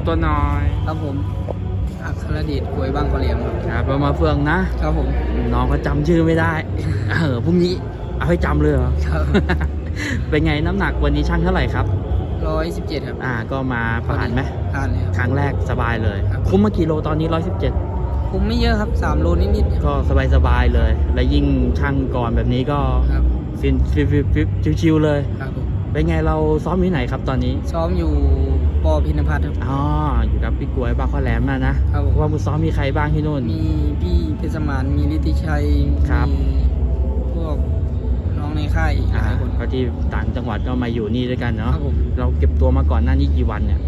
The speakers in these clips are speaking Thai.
ำตัวหน้อยครับผมอัครเดชกวยบ้างกอเหลียงครับครับเรามาเฟืองนะ ครับผมน้องก็จำชื่อไม่ได้ เออพรุ่งนี้เอาให้จำเลยเหรอครับ เป็นไงน้ำหนักวันนี้ช่างเท่าไหร่ครับร้อยสิบเจ็ดครับ อ่า ก็มาผ่านไหมผ่านเลยครับครั้งแรกสบายเลยครับคุ้มมากี่โลตอนนี้117ผมไม่เยอะครับสามโลนิดๆครับก็สบายสบายๆเลย และยิ่งช่างก่อนแบบนี้ก็ครับฟินฟิบฟิบฟิบชิวๆเลยครับผม เป็นไงเราซ้อมอยู่ไหนครับตอนนี้ ซ้อมอยู่ปอพินพัฒน์ครับ อ๋อ อยู่กับพี่กวยบางข้อแหลมนะนะครับผมว่ามุซ้อมมีใครบ้างที่นู่น มีพี่เพชรสมานมีลิติชัยครับมีพวกน้องในค่ายอีกหอ่าลายคนก็ที่ต่างจังหวัดก็มาอยู่นี่ด้วยกันคเนาะรับผมเราเก็บตัวมาก่อนหน้านี้กี่วันเนี่ย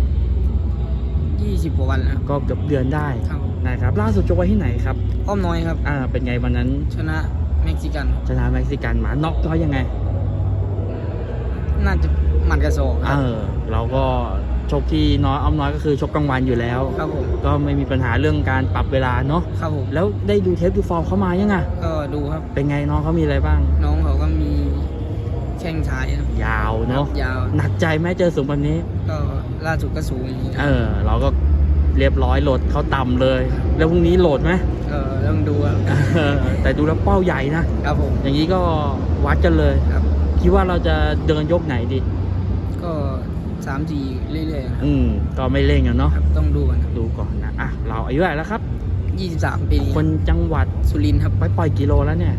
ยี่สิบกว่าวันแล้วครับก็เกือบเดือนได้ครับผมนะครับล่าสุดจบไว้ที่ไหนครับ อ้อมน้อยครับ อ่า เป็นไงวันนั้น ชนะเม็กซิกัน ชนะเม็กซิกันหมาน็อกเขายังไง น่าจะหมัดกระสอบคเอรับอเราก็ชกที่น้อยอ้อมน้อยก็คือชกกลางวันอยู่แล้ว ครับผมก็ไม่มีปัญหาเรื่องการปรับเวลาเนาะครับผมแล้วได้ดูเทปดูฟอร์มเขามายังไงก็ดูครับ เป็นไงน้องเขามีอะไรบ้าง น้องเขาก็มีแข้งซ้ายครับยาวเนาะยาวหนักใจไหมเจอสูงแบบนี้ ก็ล่าสุดก็สูงอย่างนี้คเอรับอ เราก็เรียบร้อยโหลดเขาต่ำเลย แล้วพรุ่งนี้โหลดไหม ก็ต้องดูครับเออแต่ดูแล้วเป้าใหญ่นะ ครับผมอย่างนี้ก็วัดกันเลย ครับ คิดว่าเราจะเดินยกไหนดี ก็สามสี่เรื่อยๆครับอืมก็ไม่เร่งกันเนาะครับต้องดูกันดูก่อนนะอะเราอายุเท่าไหร่แล้วครับ ยี่สิบสามปีคนจังหวัดสุรินทร์ครับไปปล่อยกิโลแล้วเนี่ย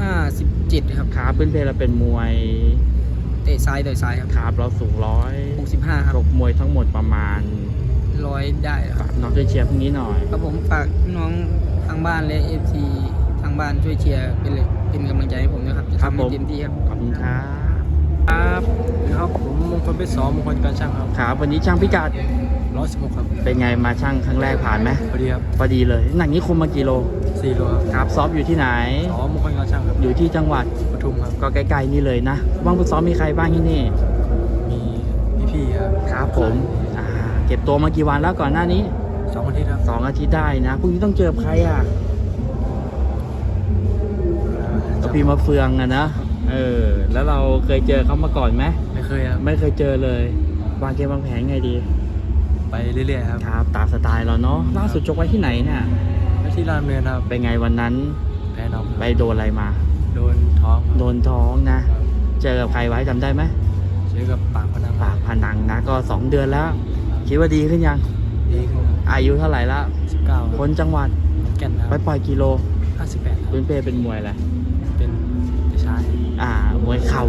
ห้าสิบเจ็ดครับ ขาพื้นเพเราเป็นมวยเตะซ้ายต่อยซ้ายครับขาเราสูงร้อยหกสิบห้าครับรบมวยทั้งหมดประมาณร้อยได้คฝารับกน้องช่วยเชียร์พรุ่งนี้หน่อย ครับผมฝากน้องทางบ้านและเอฟซี ทางบ้านช่วยเชียร์เป็นเลยเป็นกำลังใจให้ผมนะครับจะครับทำผให้มเต็มที่ครับขอบคุณครับครับครับผมมงคลเพชรสองมงคลการช่างครับครับวันนี้ช่างพิกัดร้อยสิบหกครับ เป็นไงมาช่างครั้งแรกผ่านไหมพอดีครับพอดีเลยหนักนี้คุมมากี่โลสี่โลครับครับซ้อมอยู่ที่ไหนสองมงคลการช่างครับอยู่ที่จังหวัดปทุมครับก็ใกล้ๆนี่เลยนะว่างฟุตซ้อมมีใครบ้างที่นี่มีพี่ๆครับครับผมอ่าเก็บตัวมากี่วันแล้วก่อนหน้านี้สองอาทิตย์ครับสองอาทิตย์ได้นะพรุ่งนี้ต้องเจอใครอะ ก็พี่มาเฟืองอะนะเออแล้วเราเคยเจอเขามาก่อนไหมไม่เคยครับ ไม่เคยเจอเลยวางเกมวางแผนไงดีไปเรื่อยๆครับครับตามสไตล์เราเนาะล่าสุดจกไว้ที่ไหนเนี่ยไปที่รามเนินครับเป็นไงวันนั้นแพ้น้องครับไปโดนอะไรมา โดนท้องครับโดนท้องนะครับเจอกับใครไว้จำได้ไหมเจอกับปากพนังปากพนังนะก็สองเดือนแล้ว คิดว่าดีขึ้นยัง ดีขึ้นอายุเท่าไหร่ละสิบเก้าคนจังหวัดแก่นนะคไปรับปล่อยกิโลห้าสิบแปดครับพื้นเพเป็นมวยอะไร เป็นไปใช้อ่ามวยเข่า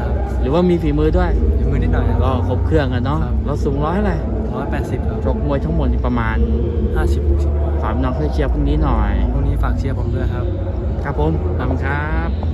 ครับหรือว่ามีฝีมือด้วยมีมือนิดหน่อยก็ครบเครื่องกันเนาะครับ เราสูงร้อยอะไรร้อยแปดสิบครับชกมวยทั้งหมดนี่ประมาณห้าสิบหกสิบฝากน้องเพื่อเชียร์พรุ่งนี้หน่อย พรุ่งนี้ฝากเชียร์ผมด้วยครับ ครับผมขอบคุณครับ